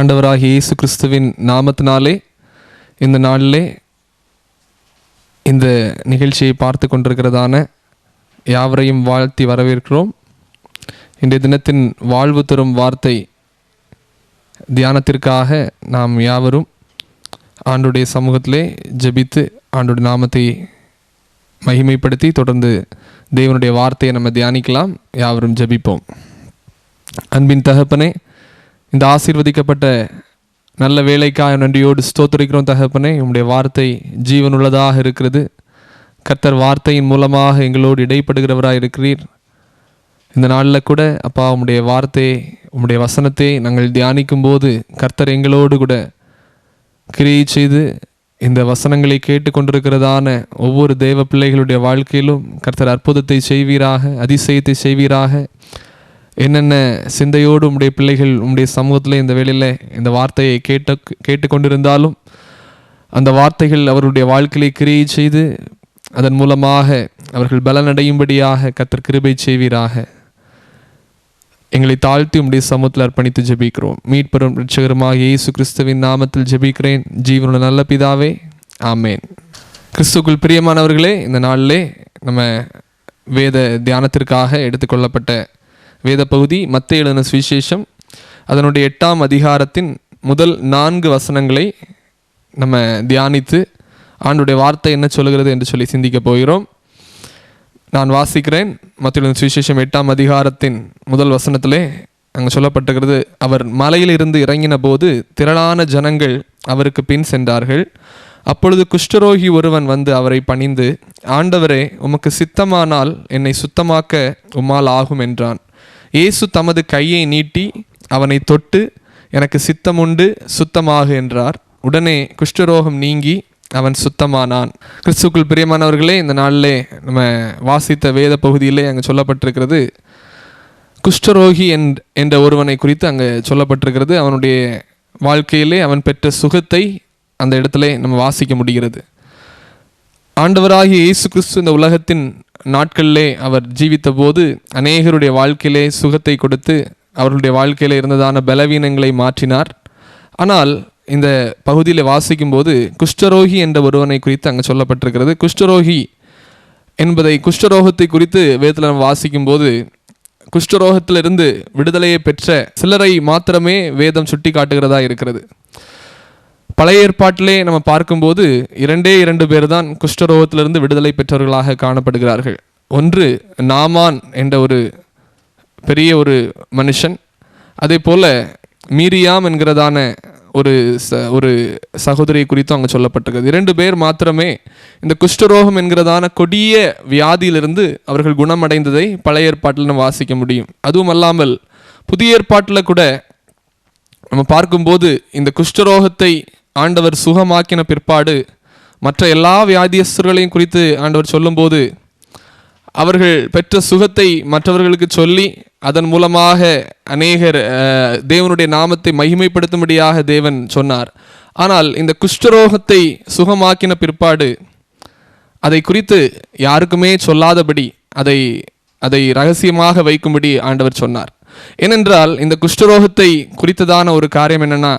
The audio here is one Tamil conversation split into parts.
ஆண்டவராகிய இயேசு கிறிஸ்துவின் நாமத்தினாலே இந்த நாளிலே இந்த நிகழ்ச்சியை பார்த்து கொண்டிருக்கிறதான யாவரையும் வாழ்த்தி வரவேற்கிறோம். இன்றைய தினத்தின் வாழ்வு தரும் வார்த்தை தியானத்திற்காக நாம் யாவரும் ஆண்டுடைய சமூகத்திலே ஜெபித்து ஆண்டுடைய நாமத்தை மகிமைப்படுத்தி தொடர்ந்து தேவனுடைய வார்த்தையை நம்ம தியானிக்கலாம். யாவரும் ஜெபிப்போம். அன்பின் தகப்பனே இந்த ஆசீர்வதிக்கப்பட்ட நல்ல வேலைக்காக நன்றியோடு ஸ்தோத்தரிக்கிறோம் தகப்பனே. உங்களுடைய வார்த்தை ஜீவனுள்ளதாக இருக்கிறது. கர்த்தர் வார்த்தையின் மூலமாக எங்களோடு இடைப்படுகிறவராக இருக்கிறீர். இந்த நாளில் கூட அப்பா உங்களுடைய வார்த்தையை உங்களுடைய வசனத்தை நாங்கள் தியானிக்கும் போது கர்த்தர் எங்களோடு கூட கிரியை செய்து இந்த வசனங்களை கேட்டுக்கொண்டிருக்கிறதான ஒவ்வொரு தேவ பிள்ளைகளுடைய வாழ்க்கையிலும் கர்த்தர் அற்புதத்தை செய்வீராக அதிசயத்தை செய்வீராக. என்னென்ன சிந்தையோடு உம்முடைய பிள்ளைகள் உம்முடைய சமூகத்தில் இந்த வேலையில் இந்த வார்த்தையை கேட்ட கேட்டுக்கொண்டிருந்தாலும் அந்த வார்த்தைகள் அவருடைய வாழ்க்கையை கிரியை செய்து அதன் மூலமாக அவர்கள் பலனடையும்படியாக கத்தர் கிருபை செய்வீராக. எங்களை தாழ்த்தி உம்முடைய சமூகத்தில் அர்ப்பணித்து ஜெபிக்கிறோம். மீட்பெரும் ரட்சகருமாக இயேசு கிறிஸ்துவின் நாமத்தில் ஜெபிக்கிறேன். ஜீவனோட நல்ல பிதாவே ஆமேன். கிறிஸ்துக்குள் பிரியமானவர்களே இந்த நாளிலே நம்ம வேத தியானத்திற்காக எடுத்துக்கொள்ளப்பட்ட வேத பகுதி மத்திய எழுதின சுவிசேஷம். அதனுடைய எட்டாம் அதிகாரத்தின் முதல் நான்கு வசனங்களை நம்ம தியானித்து ஆண்டுடைய வார்த்தை என்ன சொல்கிறது என்று சொல்லி சிந்திக்க போகிறோம். நான் வாசிக்கிறேன் மத்திய சுவிசேஷம் எட்டாம் அதிகாரத்தின் முதல் வசனத்திலே அங்கே சொல்லப்பட்டிருக்கிறது அவர் மலையிலிருந்து இறங்கின போது திரளான ஜனங்கள் அவருக்கு பின் சென்றார்கள். அப்பொழுது குஷ்டரோகி ஒருவன் வந்து அவரை பணிந்து ஆண்டவரே உமக்கு சித்தமானால் என்னை சுத்தமாக்க உம்மால் ஆகும் என்றான். இயேசு தமது கையை நீட்டி அவனை தொட்டு எனக்கு சித்தமுண்டு சுத்தமாகு என்றார். உடனே குஷ்டரோகம் நீங்கி அவன் சுத்தமானான். கிறிஸ்துக்குள் பிரியமானவர்களே இந்த நாளிலே நம்ம வாசித்த வேத பகுதியிலே அங்கே சொல்லப்பட்டிருக்கிறது குஷ்டரோகி என் என்ற ஒருவனை குறித்து அங்கே சொல்லப்பட்டிருக்கிறது. அவனுடைய வாழ்க்கையிலே அவன் பெற்ற சுகத்தை அந்த இடத்துல நம்ம வாசிக்க முடிகிறது. ஆண்டவராகிய இயேசு கிறிஸ்து இந்த உலகத்தின் நாட்களிலே அவர் ஜீவித்த போது அநேகருடைய வாழ்க்கையிலே சுகத்தை கொடுத்து அவர்களுடைய வாழ்க்கையில் இருந்ததான பலவீனங்களை மாற்றினார். ஆனால் இந்த பகுதியில் வாசிக்கும்போது குஷ்டரோகி என்ற ஒருவனை குறித்து அங்கே சொல்லப்பட்டிருக்கிறது. குஷ்டரோகி என்பதை குஷ்டரோகத்தை குறித்து வேதத்தில் நம்ம வாசிக்கும்போது குஷ்டரோகத்திலிருந்து விடுதலையை பெற்ற சிலரை மாத்திரமே வேதம் சுட்டி காட்டுகிறதா இருக்கிறது. பழைய ஏற்பாட்டிலே நம்ம பார்க்கும்போது இரண்டே இரண்டு பேர் தான் குஷ்டரோகத்திலிருந்து விடுதலை பெற்றவர்களாக காணப்படுகிறார்கள். ஒன்று நாமான் என்ற ஒரு பெரிய ஒரு மனுஷன். அதே போல் மீரியாம் என்கிறதான ஒரு ச ஒரு சகோதரியை குறித்தும் அங்கே சொல்லப்பட்டிருக்கிறது. இரண்டு பேர் மாத்திரமே இந்த குஷ்டரோகம் என்கிறதான கொடிய வியாதியிலிருந்து அவர்கள் குணமடைந்ததை பழைய ஏற்பாட்டில் நம்ம வாசிக்க முடியும். அதுவும் அல்லாமல் புதிய ஏற்பாட்டில் கூட நம்ம பார்க்கும்போது இந்த குஷ்டரோகத்தை ஆண்டவர் சுகமாக்கின பிற்பாடு மற்ற எல்லா வியாதியஸ்தர்களையும் குறித்து ஆண்டவர் சொல்லும்போது அவர்கள் பெற்ற சுகத்தை மற்றவர்களுக்கு சொல்லி அதன் மூலமாக அநேகர் தேவனுடைய நாமத்தை மகிமைப்படுத்தும்படியாக தேவன் சொன்னார். ஆனால் இந்த குஷ்டரோகத்தை சுகமாக்கின பிற்பாடு அதை குறித்து யாருக்குமே சொல்லாதபடி அதை அதை ரகசியமாக வைக்கும்படி ஆண்டவர் சொன்னார். ஏனென்றால் இந்த குஷ்டரோகத்தை குறித்ததான ஒரு காரியம் என்னென்னா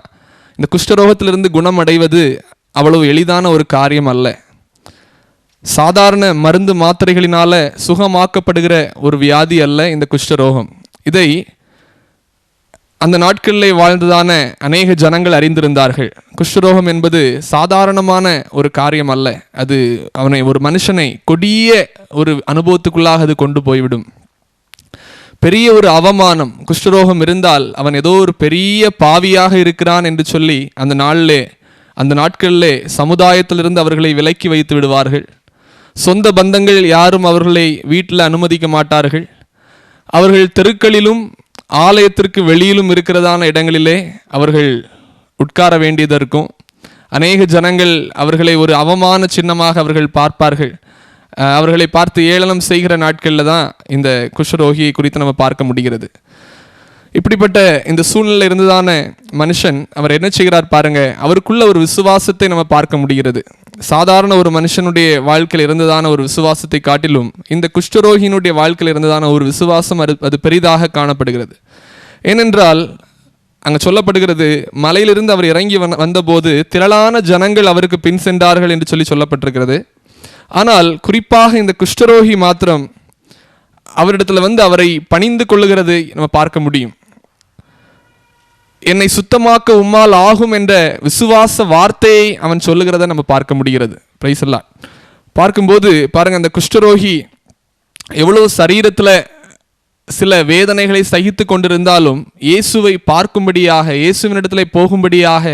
இந்த குஷ்டரோகத்திலிருந்து குணம் அடைவது அவ்வளவு எளிதான ஒரு காரியம் அல்ல. சாதாரண மருந்து மாத்திரைகளினால சுகமாக்கப்படுகிற ஒரு வியாதி அல்ல இந்த குஷ்டரோகம். இதை அந்த நாட்களிலே வாழ்ந்ததான அநேக ஜனங்கள் அறிந்திருந்தார்கள். குஷ்டரோகம் என்பது சாதாரணமான ஒரு காரியம் அல்ல. அது அவனை ஒரு மனுஷனை கொடிய ஒரு அனுபவத்துக்குள்ளாக அது கொண்டு போய்விடும். பெரிய ஒரு அவமானம் குஷ்டரோகம் இருந்தால் அவன் ஏதோ ஒரு பெரிய பாவியாக இருக்கிறான் என்று சொல்லி அந்த நாளிலே அந்த நாட்களிலே சமுதாயத்திலிருந்து அவர்களை விலக்கி வைத்து விடுவார்கள். சொந்த பந்தங்கள் யாரும் அவர்களை வீட்டில் அனுமதிக்க மாட்டார்கள். அவர்கள் தெருக்களிலும் ஆலயத்திற்கு வெளியிலும் இருக்கிறதான இடங்களிலே அவர்கள் உட்கார வேண்டியது இருக்கும். அநேக ஜனங்கள் அவர்களை ஒரு அவமான சின்னமாக அவர்கள் பார்ப்பார்கள். அவர்களை பார்த்து ஏளனம் செய்கிற நாட்களில் தான் இந்த குஷ்டரோகியை குறித்து நம்ம பார்க்க முடிகிறது. இப்படிப்பட்ட இந்த சூழ்நிலை இருந்துதான மனுஷன் அவர் என்ன செய்கிறார் பாருங்க அவருக்குள்ள ஒரு விசுவாசத்தை நம்ம பார்க்க முடிகிறது. சாதாரண ஒரு மனுஷனுடைய வாழ்க்கையில் இருந்ததான ஒரு விசுவாசத்தை காட்டிலும் இந்த குஷ்டரோகியினுடைய வாழ்க்கையில் இருந்ததான ஒரு விசுவாசம் அது அது பெரிதாக காணப்படுகிறது. ஏனென்றால் அங்கே சொல்லப்படுகிறது மலையிலிருந்து அவர் இறங்கி வந்தபோது திரளான ஜனங்கள் அவருக்கு பின் சென்றார்கள் என்று சொல்லி சொல்லப்பட்டிருக்கிறது. ஆனால் குறிப்பாக இந்த குஷ்டரோகி மாத்திரம் அவரிடத்துல வந்து அவரை பணிந்து கொள்ளுகிறது நம்ம பார்க்க முடியும். என்னை சுத்தமாக்க உம்மால் ஆகும் என்ற விசுவாச வார்த்தையை அவன் சொல்லுகிறத நம்ம பார்க்க முடிகிறது. பிரைஸ் எல்லாம் பார்க்கும்போது பாருங்க அந்த குஷ்டரோகி எவ்வளவு சரீரத்தில் சில வேதனைகளை சகித்து கொண்டிருந்தாலும் இயேசுவை பார்க்கும்படியாக இயேசுவினிடத்துல போகும்படியாக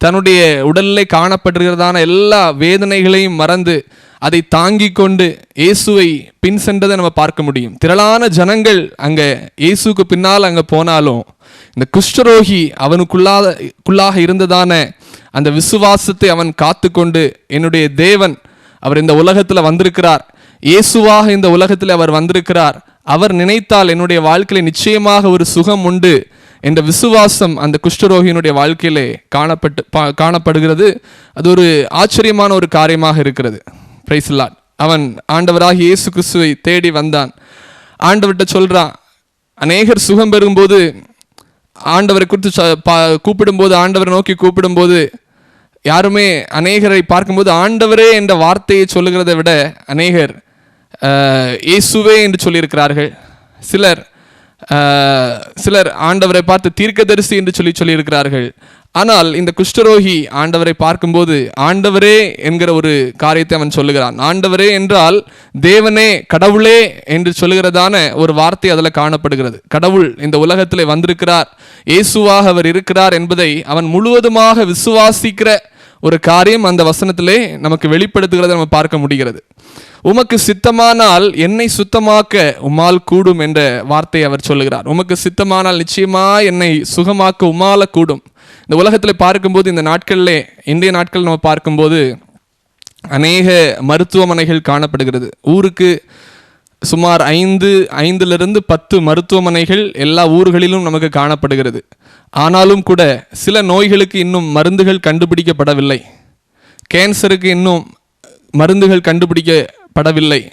தன்னுடைய உடலில் காணப்படுகிறதான எல்லா வேதனைகளையும் மறந்து அதை தாங்கிக் கொண்டு இயேசுவை பின் சென்றதை நம்ம பார்க்க முடியும். திரளான ஜனங்கள் அங்கே இயேசுக்கு பின்னால் அங்கே போனாலும் இந்த குஷ்டரோகி அவனுக்குள்ளாத குள்ளாக இருந்ததான அந்த விசுவாசத்தை அவன் காத்துக்கொண்டு என்னுடைய தேவன் அவர் இந்த உலகத்தில் வந்திருக்கிறார். இயேசுவாக இந்த உலகத்தில் அவர் வந்திருக்கிறார். அவர் நினைத்தால் என்னுடைய வாழ்க்கையில் நிச்சயமாக ஒரு சுகம் உண்டு என்ற விசுவாசம் அந்த குஷ்டரோகியினுடைய வாழ்க்கையிலே காணப்பட்டு பா- காணப்படுகிறது. அது ஒரு ஆச்சரியமான ஒரு காரியமாக இருக்கிறது. பிரைஸ் அவன் ஆண்டவராக இயேசு கிறிஸ்துவை தேடி வந்தான். ஆண்டவர்கிட்ட சொல்கிறான் அநேகர் சுகம் பெறும்போது ஆண்டவரை குறித்து பா- கூப்பிடும்போது ஆண்டவரை நோக்கி கூப்பிடும்போது யாருமே அநேகரை பார்க்கும்போது ஆண்டவரே என்ற வார்த்தையை சொல்லுகிறதை விட அநேகர் இயேசுவே என்று சொல்லியிருக்கிறார்கள். சிலர் சிலர் ஆண்டவரை பார்த்து தீர்க்கதரிசி என்று சொல்லி சொல்லியிருக்கிறார்கள். ஆனால் இந்த குஷ்டரோகி ஆண்டவரை பார்க்கும்போது ஆண்டவரே என்கிற ஒரு காரியத்தை அவன் சொல்லுகிறான். ஆண்டவரே என்றால் தேவனே கடவுளே என்று சொல்லுகிறதான ஒரு வார்த்தை அதில் காணப்படுகிறது. கடவுள் இந்த உலகத்திலே வந்திருக்கிறார். இயேசுவாக அவர் இருக்கிறார் என்பதை அவன் முழுவதுமாக விசுவாசிக்கிற ஒரு காரியம் அந்த வசனத்திலே நமக்கு வெளிப்படுத்துகிறத நம்ம பார்க்க முடிகிறது. உமக்கு சித்தமானால் என்னை சுத்தமாக்க உமால் கூடும் என்ற வார்த்தையை அவர் சொல்லுகிறார். உமக்கு சித்தமானால் நிச்சயமா என்னை சுகமாக்க உமால கூடும். இந்த உலகத்தில் பார்க்கும்போது இந்த நாட்களிலே இன்றைய நாட்கள் நம்ம பார்க்கும்போது அநேக மருத்துவமனைகள் காணப்படுகிறது. ஊருக்கு சுமார் ஐந்து ஐந்திலிருந்து பத்து மருத்துவமனைகள் எல்லா ஊர்களிலும் நமக்கு காணப்படுகிறது. ஆனாலும் கூட சில நோய்களுக்கு இன்னும் மருந்துகள் கண்டுபிடிக்கப்படவில்லை. கேன்சருக்கு இன்னும் மருந்துகள் கண்டுபிடிக்கப்படவில்லை.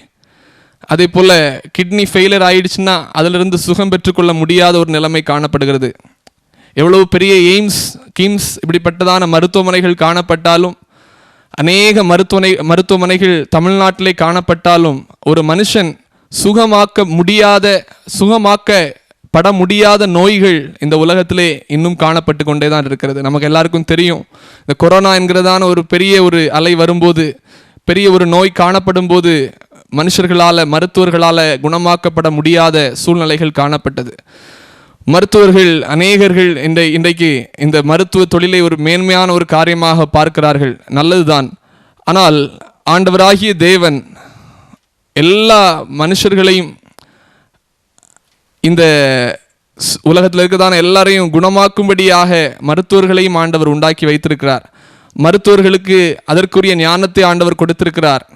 அதே போல் கிட்னி ஃபெயிலியர் ஆயிடுச்சுன்னா அதிலிருந்து சுகம் பெற்றுக்கொள்ள முடியாத ஒரு நிலைமை காணப்படுகிறது. எவ்வளவு பெரிய எய்ம்ஸ் கிம்ஸ் இப்படிப்பட்டதான மருத்துவமனைகள் காணப்பட்டாலும் அநேக மருத்துவமனை மருத்துவமனைகள் தமிழ்நாட்டிலே காணப்பட்டாலும் ஒரு மனுஷன் சுகமாக்க முடியாத சுகமாக்க பட முடியாத நோய்கள் இந்த உலகத்திலே இன்னும் காணப்பட்டு கொண்டே தான் இருக்கிறது. நமக்கு எல்லாருக்கும் தெரியும் இந்த கொரோனா என்கிறதான ஒரு பெரிய ஒரு அலை வரும்போது பெரிய ஒரு நோய் காணப்படும் போது மனுஷர்களால் மருத்துவர்களால் குணமாக்கப்பட முடியாத சூழ்நிலைகள் காணப்பட்டது. மருத்துவர்கள் அநேகர்கள் இந்த இன்றைக்கு இந்த மருத்துவ தொழிலை ஒரு மேன்மையான ஒரு காரியமாக பார்க்கிறார்கள். நல்லதுதான். ஆனால் ஆண்டவராகிய தேவன் எல்லா மனுஷர்களையும் இந்த ஸ்- உலகத்தில் இருக்கதான எல்லாரையும் குணமாக்கும்படியாக மருத்துவர்களையும் ஆண்டவர் உண்டாக்கி வைத்திருக்கிறார். மருத்துவர்களுக்கு அதற்குரிய ஞானத்தை ஆண்டவர் கொடுத்திருக்கிறார்.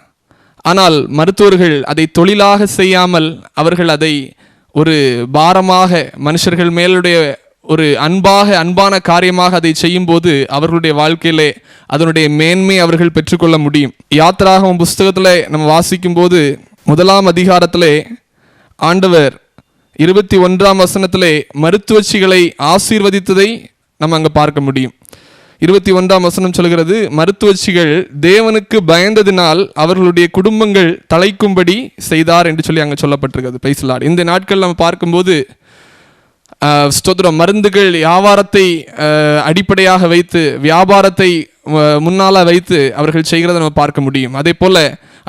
ஆனால் மருத்துவர்கள் அதை தொழிலாக செய்யாமல் அவர்கள் அதை ஒரு பாரமாக மனுஷர்கள் மேலுடைய ஒரு அன்பாக அன்பான காரியமாக அதை செய்யும்போது அவர்களுடைய வாழ்க்கையிலே அதனுடைய மேன்மை அவர்கள் பெற்றுக்கொள்ள முடியும். யாத்திராகவும் புஸ்தகத்தில் நம்ம வாசிக்கும்போது முதலாம் அதிகாரத்திலே ஆண்டவர் இருபத்தி ஒன்றாம் வசனத்திலே மருத்துவச்சிகளை ஆசீர்வதித்ததை நம்ம அங்கே பார்க்க முடியும். இருபத்தி ஒன்றாம் வசனம் சொல்கிறது மருத்துவச்சிகள் தேவனுக்கு பயந்ததினால் அவர்களுடைய குடும்பங்கள் தலைக்கும்படி செய்தார் என்று சொல்லி அங்கே சொல்லப்பட்டிருக்கிறது. பைசலார் இந்த நாட்கள் நம்ம பார்க்கும்போது ஸ்தோத்திரம். மருந்துகள் வியாபாரத்தை அடிப்படையாக வைத்து வியாபாரத்தை முன்னால வைத்து அவர்கள் செய்கிறத நம்ம பார்க்க முடியும். அதே போல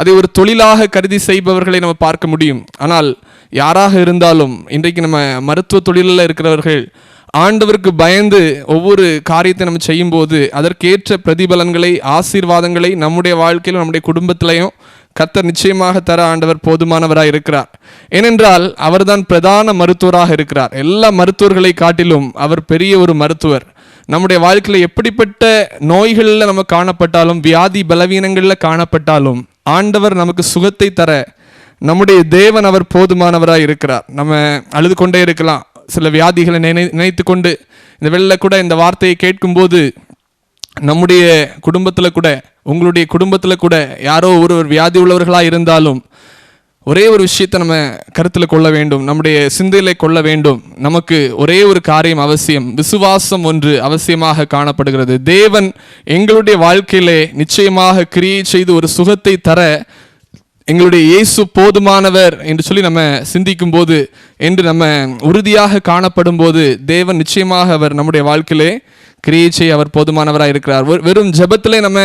அதை ஒரு தொழிலாக கருதி செய்பவர்களை நம்ம பார்க்க முடியும். ஆனால் யாராக இருந்தாலும் இன்றைக்கு நம்ம மருத்துவ தொழிலில் இருக்கிறவர்கள் ஆண்டவருக்கு பயந்து ஒவ்வொரு காரியத்தை நம்ம செய்யும்போது அதற்கேற்ற பிரதிபலன்களை ஆசீர்வாதங்களை நம்முடைய வாழ்க்கையிலும் நம்முடைய குடும்பத்திலையும் கத்தர் நிச்சயமாக தர ஆண்டவர் போதுமானவராக இருக்கிறார். ஏனென்றால் அவர்தான் பிரதான மருத்துவராக இருக்கிறார். எல்லா மருத்துவர்களை காட்டிலும் அவர் பெரிய ஒரு மருத்துவர். நம்முடைய வாழ்க்கையில் எப்படிப்பட்ட நோய்களில் நம்ம காணப்பட்டாலும் வியாதி பலவீனங்களில் காணப்பட்டாலும் ஆண்டவர் நமக்கு சுகத்தை தர நம்முடைய தேவன் அவர் போதுமானவராக இருக்கிறார். நம்ம அழுது கொண்டே இருக்கலாம். சில வியாதிகளை நினை நினைத்து கொண்டு இந்த வெளில கூட இந்த வார்த்தையை கேட்கும்போது நம்முடைய குடும்பத்தில் கூட உங்களுடைய குடும்பத்தில் கூட யாரோ ஒருவர் வியாதி உள்ளவர்களாக இருந்தாலும் ஒரே ஒரு விஷயத்தை நம்ம கருத்தில் கொள்ள வேண்டும் நம்முடைய சிந்தையில் கொள்ள வேண்டும். நமக்கு ஒரே ஒரு காரியம் அவசியம் விசுவாசம் ஒன்று அவசியமாக காணப்படுகிறது. தேவன் எங்களுடைய வாழ்க்கையிலே நிச்சயமாக கிரியை செய்து ஒரு சுகத்தை தர எங்களுடைய இயேசு போதுமானவர் என்று சொல்லி நம்ம சிந்திக்கும் போது என்று நம்ம உறுதியாக காணப்படும் போது தேவன் நிச்சயமாக அவர் நம்முடைய வாழ்க்கையிலே கிரியை செய்ய அவர் போதுமானவராக இருக்கிறார் வெறும் ஜபத்திலே நம்ம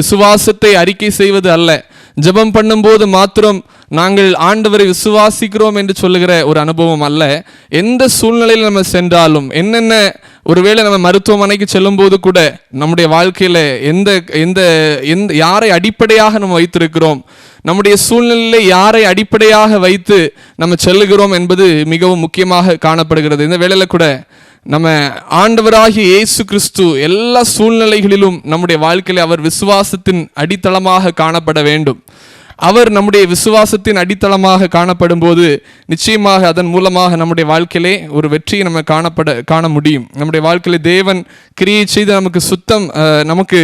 விசுவாசத்தை அறிக்கை செய்வது அல்ல. ஜெபம் பண்ணும்போது மாத்திரம் நாங்கள் ஆண்டவரை விசுவாசிக்கிறோம் என்று சொல்லுகிற ஒரு அனுபவம் அல்ல. எந்த சூழ்நிலையில் நம்ம சென்றாலும் என்னென்ன ஒருவேளை நம்ம மருத்துவமனைக்கு செல்லும்போது கூட நம்முடைய வாழ்க்கையில் எந்த எந்த எந்த யாரை அடிப்படையாக நம்ம வைத்திருக்கிறோம் நம்முடைய சூழ்நிலையிலே யாரை அடிப்படையாக வைத்து நம்ம செல்லுகிறோம் என்பது மிகவும் முக்கியமாக காணப்படுகிறது. இந்த வேலையில் கூட நம்ம ஆண்டவராகிய இயேசு கிறிஸ்து எல்லா சூழ்நிலைகளிலும் நம்முடைய வாழ்க்கையில் அவர் விசுவாசத்தின் அடித்தளமாக காணப்பட வேண்டும். அவர் நம்முடைய விசுவாசத்தின் அடித்தளமாக காணப்படும் போது நிச்சயமாக அதன் மூலமாக நம்முடைய வாழ்க்கையிலே ஒரு வெற்றியை நம்ம காணப்பட காண முடியும். நம்முடைய வாழ்க்கையில தேவன் கிரியை செய்து நமக்கு சுத்தம் நமக்கு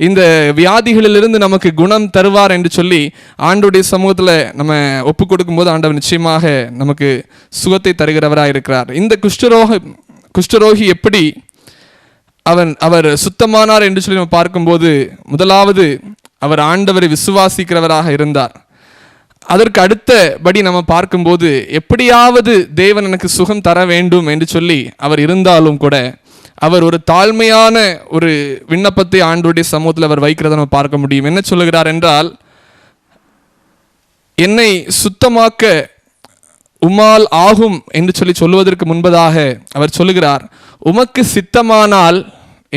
இந்த வியாதிகளிலிருந்து நமக்கு குணம் தருவார் என்று சொல்லி ஆண்டுடைய சமூகத்தில் நம்ம ஒப்பு கொடுக்கும்போது ஆண்டவர் நிச்சயமாக நமக்கு சுகத்தை தருகிறவராக இருக்கிறார் இந்த குஷ்டரோக குஷ்டரோகி எப்படி அவன் அவர் சுத்தமானார் என்று சொல்லி நம்ம பார்க்கும்போது முதலாவது அவர் ஆண்டவரை விசுவாசிக்கிறவராக இருந்தார். அதற்கு அடுத்தபடி நம்ம பார்க்கும்போது எப்படியாவது தேவன் எனக்கு சுகம் தர வேண்டும் என்று சொல்லி அவர் இருந்தாலும் கூட அவர் ஒரு தாழ்மையான ஒரு விண்ணப்பத்தை ஆண்டோடைய சமூகத்தில் அவர் வைக்கிறத நம்ம பார்க்க முடியும். என்ன சொல்லுகிறார் என்றால் என்னை சுத்தமாக்க உம்மால் ஆகும் என்று சொல்லி சொல்லுவதற்கு முன்பதாக அவர் சொல்லுகிறார் உமக்கு சித்தமானால்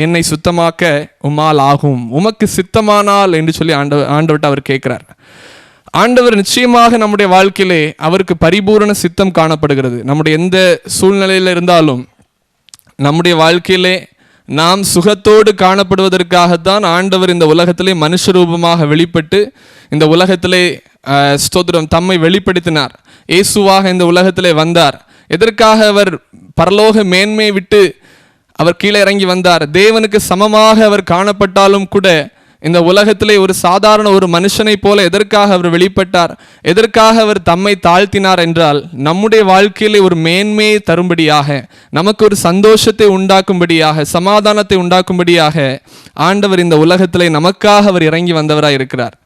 என்னை சுத்தமாக்க உம்மால் ஆகும். உமக்கு சித்தமானால் என்று சொல்லி ஆண்ட ஆண்டவர்கிட்ட அவர் கேட்கிறார். ஆண்டவர் நிச்சயமாக நம்முடைய வாழ்க்கையிலே அவருக்கு பரிபூரண சித்தம் காணப்படுகிறது. நம்முடைய எந்த சூழ்நிலையில் இருந்தாலும் நம்முடைய வாழ்க்கையிலே நாம் சுகத்தோடு காணப்படுவதற்காகத்தான் ஆண்டவர் இந்த உலகத்திலே மனுஷ ரூபமாக வெளிப்பட்டு இந்த உலகத்திலே ஸ்தோத்திரம். தம்மை வெளிப்படுத்தினார். இயேசுவாக இந்த உலகத்திலே வந்தார். எதற்காக அவர் பரலோக மேன்மை விட்டு அவர் கீழே இறங்கி வந்தார்? தேவனுக்கு சமமாக அவர் காணப்பட்டாலும் கூட இந்த உலகத்திலே ஒரு சாதாரண ஒரு மனுஷனைப் போல எதற்காக அவர் வெளிப்பட்டார்? எதற்காக அவர் தம்மை தாழ்த்தினார் என்றால் நம்முடைய வாழ்க்கையிலே ஒரு மேன்மையை தரும்படியாக நமக்கு ஒரு சந்தோஷத்தை உண்டாக்கும்படியாக சமாதானத்தை உண்டாக்கும்படியாக ஆண்டவர் இந்த உலகத்திலே நமக்காக அவர் இறங்கி வந்தவராக இருக்கிறார்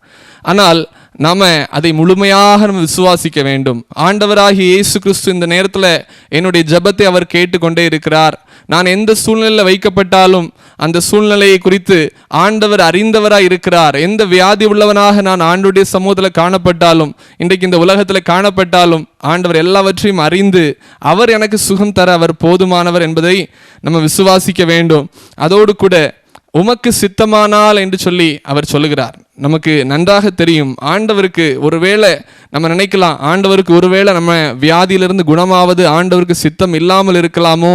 ஆனால் நாம் அதை முழுமையாக நம்ம விசுவாசிக்க வேண்டும். ஆண்டவராகிய இயேசு கிறிஸ்து இந்த நேரத்தில் என்னுடைய ஜெபத்தை அவர் கேட்டுக்கொண்டே இருக்கிறார். நான் எந்த சூழ்நிலையில் வைக்கப்பட்டாலும் அந்த சூழ்நிலையை குறித்து ஆண்டவர் அறிந்தவராக இருக்கிறார். எந்த வியாதி உள்ளவனாக நான் ஆண்டுடைய சமூகத்தில் காணப்பட்டாலும் இன்றைக்கு இந்த உலகத்தில் காணப்பட்டாலும் ஆண்டவர் எல்லாவற்றையும் அறிந்து அவர் எனக்கு சுகம் தர அவர் போதுமானவர் என்பதை நம்ம விசுவாசிக்க வேண்டும். அதோடு கூட உமக்கு சித்தமானால் என்று சொல்லி அவர் சொல்லுகிறார். நமக்கு நன்றாக தெரியும் ஆண்டவருக்கு ஒருவேளை நம்ம நினைக்கலாம் ஆண்டவருக்கு ஒருவேளை நம்ம வியாதியிலிருந்து குணமாவது ஆண்டவருக்கு சித்தம் இல்லாமல் இருக்கலாமோ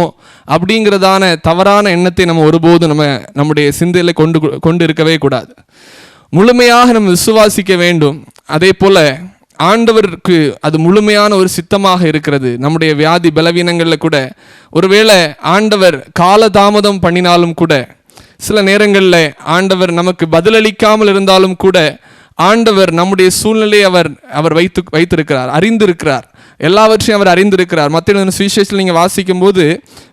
அப்படிங்கிறதான தவறான எண்ணத்தை நம்ம ஒருபோதும் நம்ம நம்முடைய சிந்தையில் கொண்டு கொண்டு இருக்கவே கூடாது. முழுமையாக நம்ம விசுவாசிக்க வேண்டும். அதே போல் ஆண்டவருக்கு அது முழுமையான ஒரு சித்தமாக இருக்கிறது. நம்முடைய வியாதி பலவீனங்களில் கூட ஒருவேளை ஆண்டவர் காலதாமதம் பண்ணினாலும் கூட சில நேரங்களில் ஆண்டவர் நமக்கு பதிலளிக்காமல் இருந்தாலும் கூட ஆண்டவர் நம்முடைய சூழ்நிலையை அவர் அவர் வைத்து வைத்திருக்கிறார் அறிந்திருக்கிறார். எல்லாவற்றையும் அவர் அறிந்திருக்கிறார். மத்திய சுவிசேஷத்தில் நீங்கள் வாசிக்கும்போது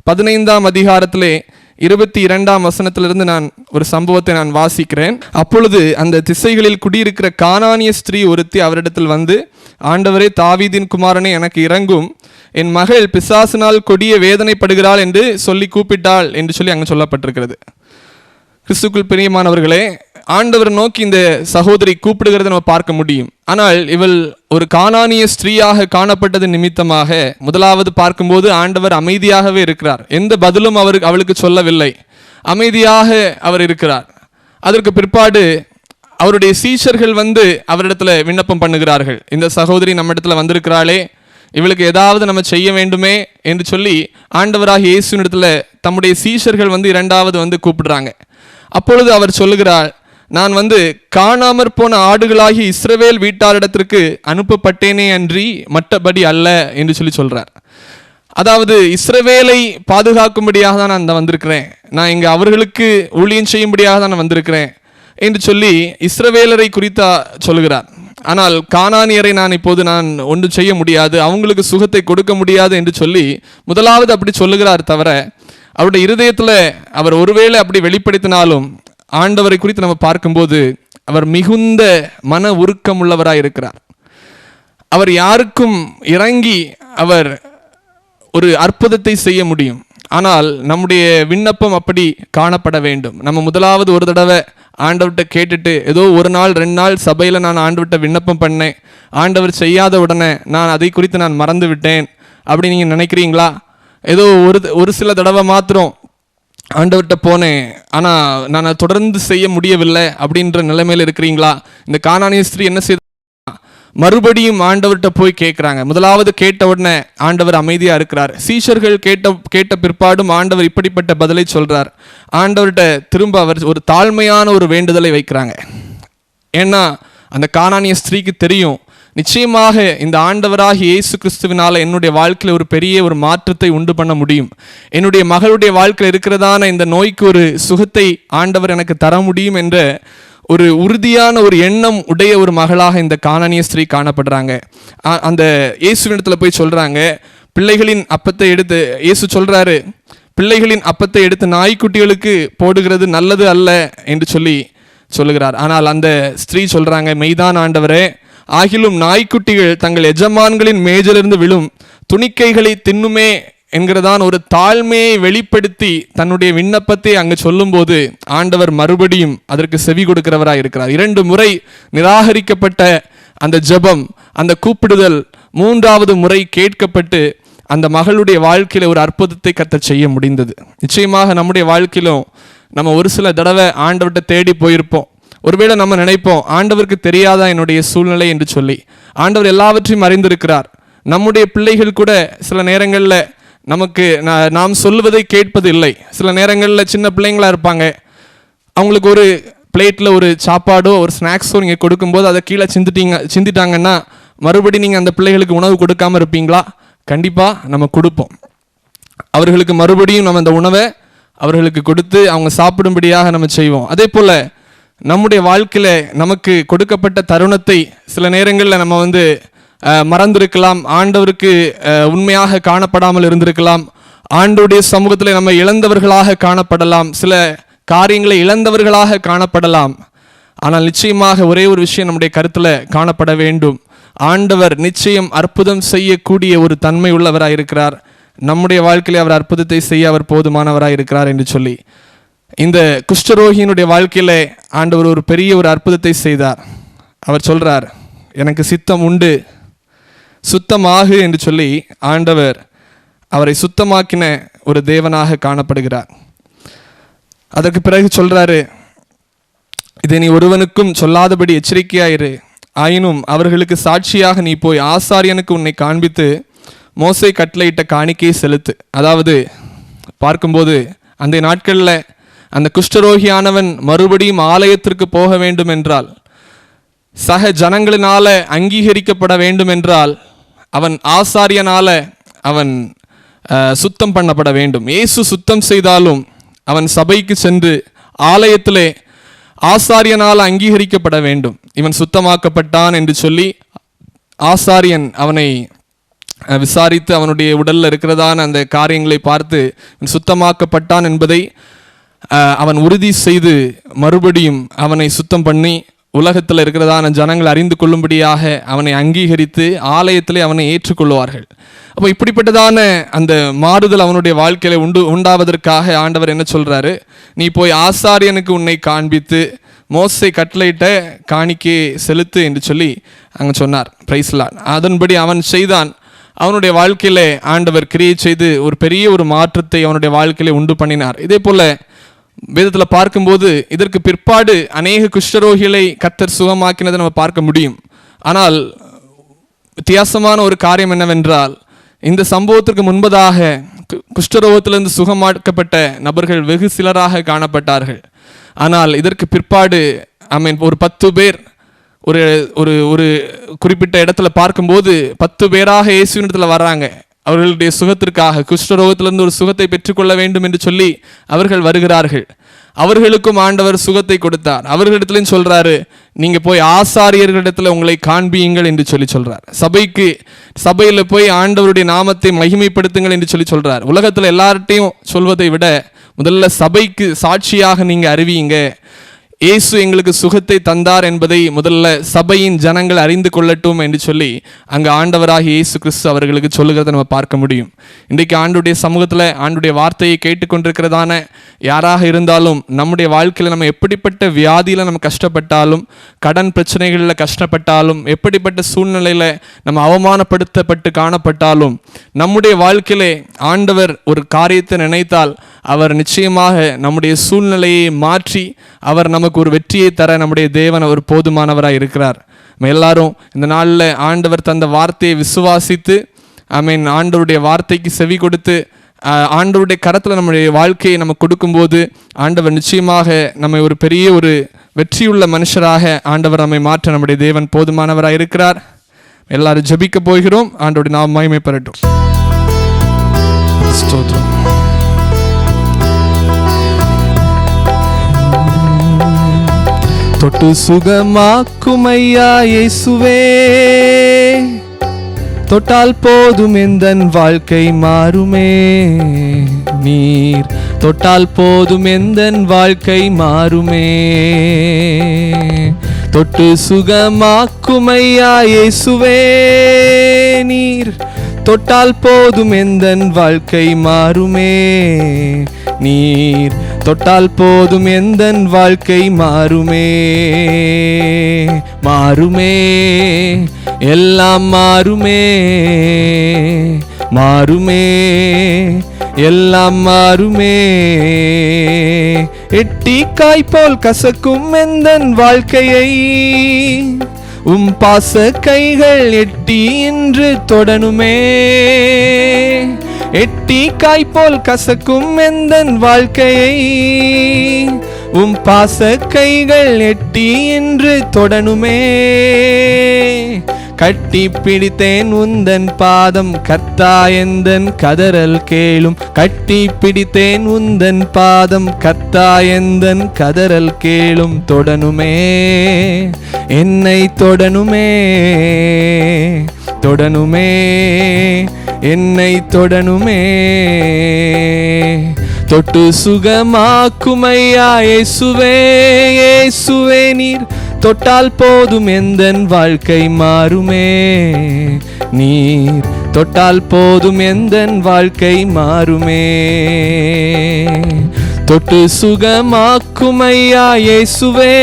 பதினைந்தாம் அதிகாரத்திலே இருபத்தி இரண்டாம் வசனத்திலிருந்து நான் ஒரு சம்பவத்தை நான் வாசிக்கிறேன். அப்பொழுது அந்த திசைகளில் குடியிருக்கிற கானானிய ஸ்திரீ ஒருத்தி அவரிடத்தில் வந்து ஆண்டவரே தாவீதின் குமாரனை எனக்கு இறங்கும் என் மகள் பிசாசினால் கொடிய வேதனைப்படுகிறாள் என்று சொல்லி கூப்பிட்டாள் என்று சொல்லி அங்கே சொல்லப்பட்டிருக்கிறது. கிறிஸ்துக்குள் பிரியமானவர்களே ஆண்டவர் நோக்கி இந்த சகோதரி கூப்பிடுகிறத நம்ம பார்க்க முடியும். ஆனால் இவள் ஒரு காணானிய ஸ்திரீயாக காணப்பட்டது நிமித்தமாக முதலாவது பார்க்கும்போது ஆண்டவர் அமைதியாகவே இருக்கிறார். எந்த பதிலும் அவருக்கு அவளுக்கு சொல்லவில்லை. அமைதியாக அவர் இருக்கிறார். அதற்கு பிற்பாடு அவருடைய சீஷர்கள் வந்து அவரிடத்துல விண்ணப்பம் பண்ணுகிறார்கள். இந்த சகோதரி நம்ம இடத்துல வந்திருக்கிறாளே இவளுக்கு ஏதாவது நம்ம செய்ய வேண்டுமே என்று சொல்லி ஆண்டவராக இயேசுனிடத்துல தம்முடைய சீஷர்கள் வந்து இரண்டாவது வந்து கூப்பிடுறாங்க. அப்பொழுது அவர் சொல்லுகிறார் நான் வந்து காணாமற் போன ஆடுகளாகி இஸ்ரவேல் வீட்டாரிடத்திற்கு அனுப்பப்பட்டேனே அன்றி மற்றபடி அல்ல என்று சொல்லி சொல்கிறார் அதாவது இஸ்ரவேலை பாதுகாக்கும்படியாக தான் நான் இந்த வந்திருக்கிறேன். நான் இங்கே அவர்களுக்கு ஊழியம் செய்யும்படியாக தான் நான் வந்திருக்கிறேன் என்று சொல்லி இஸ்ரவேலரை குறித்தா சொல்லுகிறார். ஆனால் காணானியரை நான் இப்போது நான் ஒன்றும் செய்ய முடியாது அவங்களுக்கு சுகத்தை கொடுக்க முடியாது என்று சொல்லி முதலாவது அப்படி சொல்லுகிறார் தவிர அவருடைய இருதயத்தில் அவர் ஒருவேளை அப்படி வெளிப்படுத்தினாலும் ஆண்டவரை குறித்து நம்ம பார்க்கும்போது அவர் மிகுந்த மன உருக்கம் உள்ளவராக இருக்கிறார். அவர் யாருக்கும் இறங்கி அவர் ஒரு அற்புதத்தை செய்ய முடியும். ஆனால் நம்முடைய விண்ணப்பம் அப்படி காணப்பட வேண்டும். நம்ம முதலாவது ஒரு தடவை ஆண்டவர்கிட்ட கேட்டுட்டு ஏதோ ஒரு நாள் ரெண்டு நாள் சபையில் நான் ஆண்டவர்கிட்ட விண்ணப்பம் பண்ணேன். ஆண்டவர் செய்யாத உடனே நான் அதை குறித்து நான் மறந்து விட்டேன் அப்படி நீங்கள் நினைக்கிறீங்களா? ஏதோ ஒரு ஒரு சில தடவை மாத்திரம் ஆண்டவர்கிட்ட போனேன். ஆனால் நான் தொடர்ந்து செய்ய முடியவில்லை அப்படின்ற நிலைமையில் இருக்கிறீங்களா? இந்த காணானிய ஸ்திரீ என்ன செய்த மறுபடியும் ஆண்டவர்கிட்ட போய் கேட்குறாங்க. முதலாவது கேட்ட உடனே ஆண்டவர் அமைதியாக இருக்கிறார். சீஷர்கள் கேட்ட கேட்ட பிற்பாடும் ஆண்டவர் இப்படிப்பட்ட பதிலை சொல்கிறார் ஆண்டவர்கிட்ட திரும்ப அவர் ஒரு தாழ்மையான ஒரு வேண்டுதலை வைக்கிறாங்க. ஏன்னா அந்த காணானிய ஸ்திரீக்கு தெரியும். நிச்சயமாக இந்த ஆண்டவராக இயேசு கிறிஸ்துவினால என்னுடைய வாழ்க்கையில் ஒரு பெரிய ஒரு மாற்றத்தை உண்டு பண்ண முடியும். என்னுடைய மகளுடைய வாழ்க்கையில் இருக்கிறதான இந்த நோய்க்கு ஒரு சுகத்தை ஆண்டவர் எனக்கு தர முடியும் என்ற ஒரு உறுதியான ஒரு எண்ணம் உடைய ஒரு மகளாக இந்த காணனிய ஸ்திரீ காணப்படுறாங்க. அந்த இயேசுவிடத்தில் போய் சொல்கிறாங்க பிள்ளைகளின் அப்பத்தை எடுத்து இயேசு சொல்கிறாரு பிள்ளைகளின் அப்பத்தை எடுத்து நாய்க்குட்டிகளுக்கு போடுகிறது நல்லது அல்ல என்று சொல்லி சொல்லுகிறார். ஆனால் அந்த ஸ்திரீ சொல்கிறாங்க மெய்தான் ஆண்டவரே ஆகிலும் நாய்க்குட்டிகள் தங்கள் எஜமான்களின் மேஜிலிருந்து விழும் துணிக்கைகளை தின்னுமே என்கிறதான் ஒரு தாழ்மையை வெளிப்படுத்தி தன்னுடைய விண்ணப்பத்தை அங்கு சொல்லும்போது ஆண்டவர் மறுபடியும் அதற்கு செவி கொடுக்கிறவராக இருக்கிறார். இரண்டு முறை நிராகரிக்கப்பட்ட அந்த ஜெபம் அந்த கூப்பிடுதல் மூன்றாவது முறை கேட்கப்பட்டு அந்த மகளுடைய வாழ்க்கையில் ஒரு அற்புதத்தை கத்த செய்ய முடிந்தது. நிச்சயமாக நம்முடைய வாழ்க்கையிலும் நம்ம ஒரு சில தடவை ஆண்டவர்கிட்ட தேடி போயிருப்போம். ஒருவேளை நம்ம நினைப்போம் ஆண்டவருக்கு தெரியாதா என்னுடைய சூழ்நிலை என்று சொல்லி. ஆண்டவர் எல்லாவற்றையும் அறிந்திருக்கிறார். நம்முடைய பிள்ளைகள் கூட சில நேரங்களில் நமக்கு நாம் சொல்வதை கேட்பது இல்லை சில நேரங்களில் சின்ன பிள்ளைங்களா இருப்பாங்க. அவங்களுக்கு ஒரு பிளேட்டில் ஒரு சாப்பாடோ ஒரு ஸ்நாக்ஸோ நீங்கள் கொடுக்கும்போது அதை கீழே சிந்திட்டீங்க சிந்திட்டாங்கன்னா மறுபடி நீங்கள் அந்த பிள்ளைகளுக்கு உணவு கொடுக்காம இருப்பீங்களா? கண்டிப்பாக நம்ம கொடுப்போம். அவர்களுக்கு மறுபடியும் நம்ம அந்த உணவை அவர்களுக்கு கொடுத்து அவங்க சாப்பிடும்படியாக நம்ம செய்வோம். அதே போல் நம்முடைய வாழ்க்கையில் நமக்கு கொடுக்கப்பட்ட தருணத்தை சில நேரங்களில் நம்ம வந்து மறந்திருக்கலாம். ஆண்டவருக்கு உண்மையாக காணப்படாமல் இருந்திருக்கலாம். ஆண்டவருடைய சமூகத்தில் நம்ம இழந்தவர்களாக காணப்படலாம். சில காரியங்களை இழந்தவர்களாக காணப்படலாம். ஆனால் நிச்சயமாக ஒரே ஒரு விஷயம் நம்முடைய கருத்தில் காணப்பட வேண்டும். ஆண்டவர் நிச்சயம் அற்புதம் செய்யக்கூடிய ஒரு தன்மை உள்ளவராக இருக்கிறார் நம்முடைய வாழ்க்கையில் அவர் அற்புதத்தை செய்ய அவர் போதுமானவராக இருக்கிறார் என்று சொல்லி. இந்த குஷ்டரோகியினுடைய வாழ்க்கையில் ஆண்டவர் ஒரு பெரிய ஒரு அற்புதத்தை செய்தார். அவர் சொல்கிறார் எனக்கு சித்தம் உண்டு சுத்தமாகு என்று சொல்லி ஆண்டவர் அவரை சுத்தமாக்கின ஒரு தேவனாக காணப்படுகிறார். அதற்கு பிறகு சொல்கிறாரு இதை நீ ஒருவனுக்கும் சொல்லாதபடி எச்சரிக்கையாயிரு. ஆயினும் அவர்களுக்கு சாட்சியாக நீ போய் ஆசாரியனுக்கு உன்னை காண்பித்து மோசை கட்டளையிட்ட காணிக்கையை செலுத்து. அதாவது பார்க்கும்போது அந்த நாட்களில் அந்த குஷ்டரோகியானவன் மறுபடியும் ஆலயத்திற்கு போக வேண்டும் என்றால் சக ஜனங்களினால அங்கீகரிக்கப்பட வேண்டும் என்றால் அவன் ஆசாரியனால அவன் சுத்தம் பண்ணப்பட வேண்டும். இயேசு சுத்தம் செய்தாலும் அவன் சபைக்கு சென்று ஆலயத்திலே ஆசாரியனால் அங்கீகரிக்கப்பட வேண்டும். இவன் சுத்தமாக்கப்பட்டான் என்று சொல்லி ஆசாரியன் அவனை விசாரித்து அவனுடைய உடல்ல இருக்கிறதான அந்த காரியங்களை பார்த்து இவன் சுத்தமாக்கப்பட்டான் என்பதை அவன் உறுதி செய்து மறுபடியும் அவனை சுத்தம் பண்ணி உலகத்தில் இருக்கிறதான ஜனங்கள் அறிந்து கொள்ளும்படியாக அவனை அங்கீகரித்து ஆலயத்திலே அவனை ஏற்றுக்கொள்வார்கள். அப்போ இப்படிப்பட்டதான அந்த மாறுதல் அவனுடைய வாழ்க்கையில உண்டு உண்டாவதற்காக ஆண்டவர் என்ன சொல்றாரு? நீ போய் ஆசாரியனுக்கு உன்னை காண்பித்து மோசை கட்டளையிட்ட காணிக்கை செலுத்து என்று சொல்லி அங்கே சொன்னார். பிரைஸ்லான் அதன்படி அவன் செய்தான். அவனுடைய வாழ்க்கையில ஆண்டவர் கிரியை செய்து ஒரு பெரிய ஒரு மாற்றத்தை அவனுடைய வாழ்க்கையில உண்டு பண்ணினார். இதே போல வேதத்தில் பார்க்கும்போது இதற்கு பிற்பாடு அநேக குஷ்டரோகிகளை கத்தர் சுகமாக்கினதை நம்ம பார்க்க முடியும். ஆனால் வித்தியாசமான ஒரு காரியம் என்னவென்றால் இந்த சம்பவத்திற்கு முன்பதாக கு- குஷ்டரோகத்திலிருந்து சுகமாக்கப்பட்ட நபர்கள் வெகு சிலராக காணப்பட்டார்கள். ஆனால் இதற்கு பிற்பாடு ஐ மீன் ஒரு பத்து பேர் ஒரு ஒரு ஒரு குறிப்பிட்ட இடத்துல பார்க்கும்போது பத்து பேராக இயேசுவின் இடத்துல வர்றாங்க. அவர்களுடைய சுகத்திற்காக குஷ்டரோகத்திலிருந்து ஒரு சுகத்தை பெற்றுக்கொள்ள வேண்டும் என்று சொல்லி அவர்கள் வருகிறார்கள். அவர்களுக்கும் ஆண்டவர் சுகத்தை கொடுத்தார். அவர்களிடத்துலையும் சொல்கிறாரு நீங்கள் போய் ஆசாரியர்களிடத்தில் உங்களை காண்பியுங்கள் என்று சொல்லி சொல்கிறார் சபைக்கு சபையில் போய் ஆண்டவருடைய நாமத்தை மகிமைப்படுத்துங்கள் என்று சொல்லி சொல்கிறார் உலகத்தில் எல்லார்ட்டையும் சொல்வதை விட முதல்ல சபைக்கு சாட்சியாக நீங்கள் அறிவியுங்க. இயேசு எங்களுக்கு சுகத்தை தந்தார் என்பதை முதல்ல சபையின் ஜனங்கள் அறிந்து கொள்ளட்டும் என்று சொல்லி அங்கே ஆண்டவராக இயேசு கிறிஸ்து அவர்களுக்கு சொல்லுகிறத நம்ம பார்க்க முடியும். இன்றைக்கு ஆண்டுடைய சமூகத்தில் ஆண்டுடைய வார்த்தையை கேட்டுக்கொண்டிருக்கிறதான யாராக இருந்தாலும் நம்முடைய வாழ்க்கையில் நம்ம எப்படிப்பட்ட வியாதியில் நம்ம கஷ்டப்பட்டாலும் கடன் பிரச்சனைகளில் கஷ்டப்பட்டாலும் எப்படிப்பட்ட சூழ்நிலையில் நம்ம அவமானப்படுத்தப்பட்டு காணப்பட்டாலும் நம்முடைய வாழ்க்கையிலே ஆண்டவர் ஒரு காரியத்தை நினைத்தால் அவர் நிச்சயமாக நம்முடைய சூழ்நிலையை மாற்றி அவர் நமக்கு ஒரு வெற்றியை தர நம்முடைய தேவன் அவர் போதுமானவராக இருக்கிறார். நம்ம எல்லாரும் இந்த நாளில் ஆண்டவர் தந்த வார்த்தையை விசுவாசித்து ஐ மீன் ஆண்டவருடைய வார்த்தைக்கு செவி கொடுத்து ஆண்டவருடைய கரத்தில் நம்முடைய வாழ்க்கையை நம்ம கொடுக்கும்போது ஆண்டவர் நிச்சயமாக நம்மை ஒரு பெரிய ஒரு வெற்றியுள்ள மனுஷராக ஆண்டவர் நம்மை மாற்ற நம்முடைய தேவன் போதுமானவராக இருக்கிறார். எல்லாரும் ஜபிக்க போகிறோம். ஆண்டோடைய நாம் மகிமை பெறட்டும் ஸ்தோத்திரம். தொட்டு சுகமாக்குமையா இயேசுவே. தொட்டால் போதும் எந்தன் வாழ்க்கை மாறுமே. நீர் தொட்டால் போதும் எந்தன் வாழ்க்கை மாறுமே. தொட்டு சுகமாக்குமையா இயேசுவே. நீர் தொட்டால் போதும் எந்தன் வாழ்க்கை மாறுமே. நீர் தொட்டால் போதும் எந்தன் வாழ்க்கை மாறுமே? மாறுமே. எல்லாம் மாறுமே. மாறுமே. எல்லாம் மாறுமே. எட்டி காய்போல் கசக்கும் எந்த வாழ்க்கையை? உம் பாச கைகள் எட்டி இன்று தொடனுமே எட்டி காய்போல் கசக்கும் எந்தன் வாழ்க்கையை? உம் பாச கைகள் எட்டி என்று தொடனுமே கட்டி பிடித்தேன் உந்தன் பாதம் கத்தா எந்தன் கதறல் கேளும். கட்டி பிடித்தேன் உந்தன் பாதம் கத்தா எந்தன் கதறல் கேளும். தொடனுமே என்னை தொடனுமே தொடனுமே என்னை தொடனுமே. தொட்டு சுகமாக்குமையா இயேசுவே இயேசுவே நீர். தொட்டால் போதும் எந்தன் வாழ்க்கை மாறுமே? நீர் தொட்டால் போதும் எந்தன் வாழ்க்கை மாறுமே? தொட்டு சுகமாக்குமையா இயேசுவே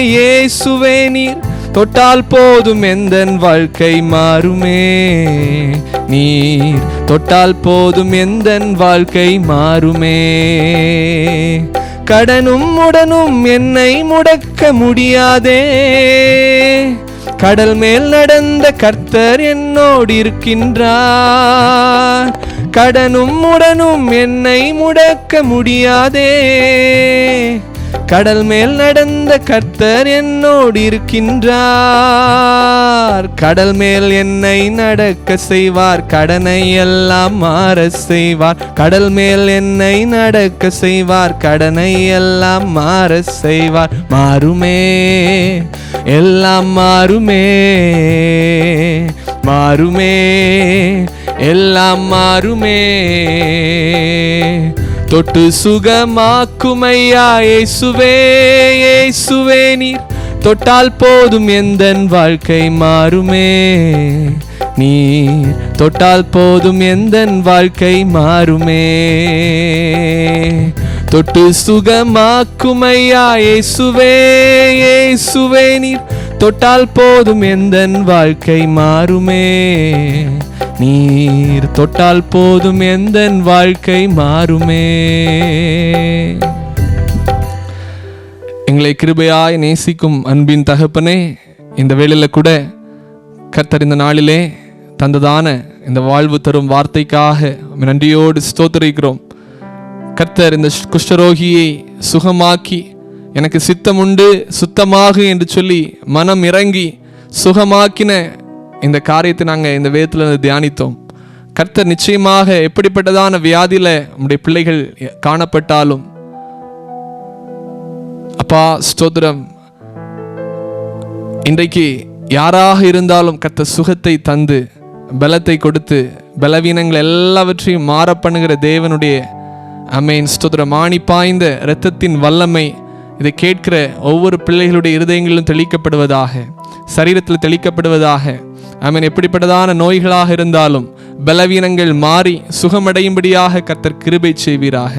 இயேசுவே நீர் தொட்டால் போதும் எந்தன் வாழ்க்கை மாறுமே? நீர் தொட்டால் போதும் எந்தன் வாழ்க்கை மாறுமே? கடனும் உடனும் என்னை முடக்க முடியாதே. கடல் மேல் நடந்த கர்த்தர் என்னோடு இருக்கின்றார். கடனும் உடனும் என்னை முடக்க முடியாதே. கடல் மேல் நடந்த கர்த்தர் என்னோடு இருக்கின்றார். கடல் மேல் என்னை நடக்க செய்வார் கடனை எல்லாம் மாற செய்வார். கடல் மேல் என்னை நடக்க செய்வார் கடனை எல்லாம் மாற செய்வார். மாறுமே எல்லாம் மாறுமே மாறுமே எல்லாம் மாறுமே. தொட்டு சுகமாக்குமையா இயேசுவே இயேசுவே நீர். தொட்டால் போதும் எந்த வாழ்க்கை மாறுமே. நீ தொட்டால் போதும் எந்த வாழ்க்கை மாறுமே. தொட்டு சுகமாக்குமையா இயேசுவே இயேசுவே நீர் தொட்டால் போதும் எந்த வாழ்க்கை மாறுமே. நீர் தொட்டால் போதும் எந்த வாழ்க்கை மாறுமே. எங்களை கிருபையாய் நேசிக்கும் அன்பின் தகப்பனே இந்த வேளையில் கூட கர்த்தர் இந்த நாளிலே தந்ததான இந்த வாழ்வு தரும் வார்த்தைக்காக நன்றியோடு ஸ்தோத்தரிக்கிறோம். கர்த்தர் இந்த குஷ்டரோகியை சுகமாக்கி எனக்கு சித்தம் உண்டு சுத்தமாக என்று சொல்லி மனம் இறங்கி சுகமாக்கின இந்த காரியத்தை நாங்கள் இந்த வேதத்தில் தியானித்தோம். கர்த்தர் நிச்சயமாக எப்படிப்பட்டதான வியாதியில் நம்முடைய பிள்ளைகள் காணப்பட்டாலும் அப்பா ஸ்தோத்திரம். இன்றைக்கு யாராக இருந்தாலும் கத்த சுகத்தை தந்து பலத்தை கொடுத்து பலவீனங்கள் எல்லாவற்றையும் மாற பண்ணுகிற தேவனுடைய அமேன் ஸ்தோத்திரம். ஆணி பாய்ந்த இரத்தத்தின் வல்லமை. இதை கேட்கிற ஒவ்வொரு பிள்ளைகளுடைய இருதயங்களிலும் தெளிக்கப்படுவதாக. சரீரத்தில் தெளிக்கப்படுவதாக. அமீன் எப்படிப்பட்டதான நோய்களாக இருந்தாலும் பலவீனங்கள் மாறி சுகமடையும்படியாக கர்த்தர் கிருபை செய்வீராக.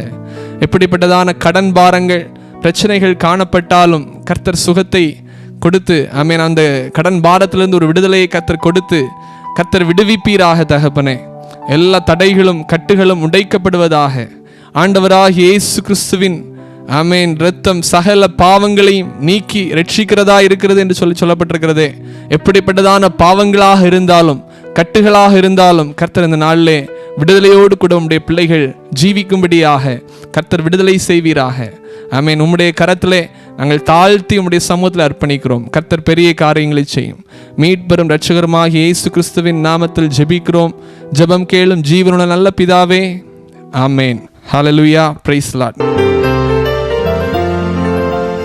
எப்படிப்பட்டதான கடன் பாரங்கள் பிரச்சனைகள் காணப்பட்டாலும் கர்த்தர் சுகத்தை கொடுத்து அமீன் அந்த கடன் பாரத்திலிருந்து ஒரு விடுதலையை கர்த்தர் கொடுத்து கர்த்தர் விடுவிப்பீராக தகப்பனே. எல்லா தடைகளும் கட்டுகளும் உடைக்கப்படுவதாக. ஆண்டவராகிய இயேசு கிறிஸ்துவின் ஆமேன் இரத்தம் சகல பாவங்களையும் நீக்கி ரட்சிக்கிறதா இருக்கிறது என்று சொல்லி சொல்லப்பட்டிருக்கிறது. எப்படிப்பட்டதான பாவங்களாக இருந்தாலும் கட்டுகளாக இருந்தாலும் கர்த்தர் இந்த நாளிலே விடுதலையோடு கூட உம்முடைய பிள்ளைகள் ஜீவிக்கும்படியாக கர்த்தர் விடுதலை செய்வீராக. ஆமேன் உம்முடைய கரத்திலே நாங்கள் தாழ்த்தி உம்முடைய சமூகத்தில் அர்ப்பணிக்கிறோம். கர்த்தர் பெரிய காரியங்களை செய்யும். மீட்பெரும் ரட்சகருமாக இயேசு கிறிஸ்துவின் நாமத்தில் ஜெபிக்கிறோம். ஜெபம் கேளும் ஜீவனுள்ள நல்ல பிதாவே ஆமேன். ஹலலுயா பிரைஸ் லாட்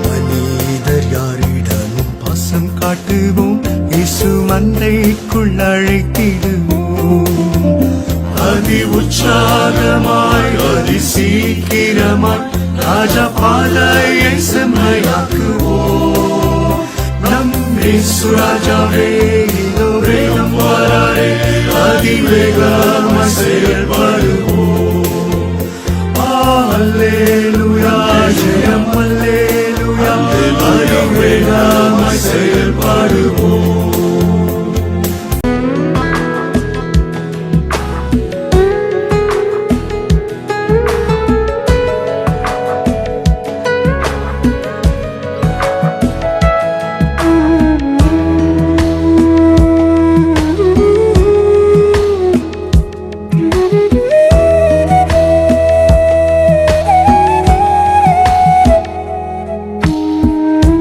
மனிதர் யாரிடமும் பாசம் காட்டுவோம். இயேசு மந்தைக்குள் அழைத்திடுவோம். அதி உற்சாகமாய் அதி சீக்கிரமாய் ராஜா பாதையை செம்மையாக்குவோம். நம் இயேசு ராஜாவே இதோ வேகம் வராரே. அதிவேகமாய் செயல்படுவோம். அல்லேலூயா ஜெயம் அல்லேலூயா அதிவேகமாய்